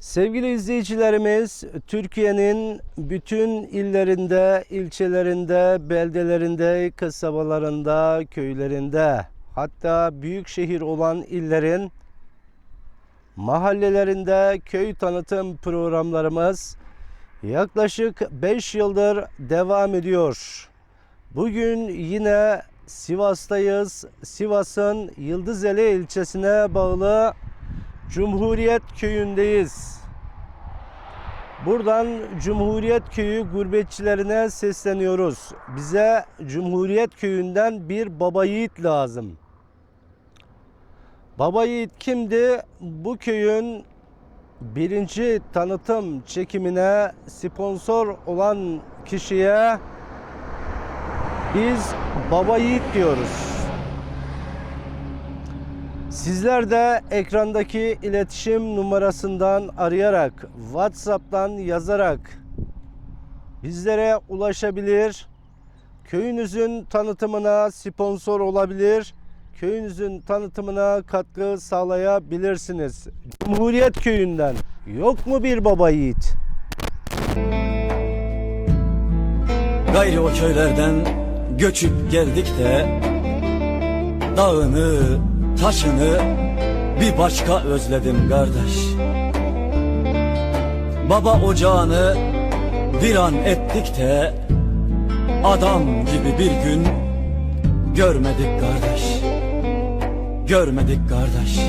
Sevgili izleyicilerimiz, Türkiye'nin bütün illerinde, ilçelerinde, beldelerinde, kasabalarında, köylerinde, hatta büyük şehir olan illerin mahallelerinde köy tanıtım programlarımız yaklaşık 5 yıldır devam ediyor. Bugün yine Sivas'tayız. Sivas'ın Yıldızeli ilçesine bağlı Cumhuriyet Köyü'ndeyiz. Buradan Cumhuriyet Köyü gurbetçilerine sesleniyoruz. Bize Cumhuriyet Köyü'nden bir baba yiğit lazım. Baba yiğit kimdi? Bu köyün birinci tanıtım çekimine sponsor olan kişiye biz baba yiğit diyoruz. Sizler de ekrandaki iletişim numarasından arayarak, WhatsApp'tan yazarak bizlere ulaşabilir. Köyünüzün tanıtımına sponsor olabilir. Köyünüzün tanıtımına katkı sağlayabilirsiniz. Cumhuriyet Köyü'nden yok mu bir baba yiğit? Gayrı o köylerden göçüp geldik de Dağını, taşını bir başka özledim kardeş. Baba ocağını bir an ettik de Adam gibi bir gün görmedik kardeş. Görmedik kardeş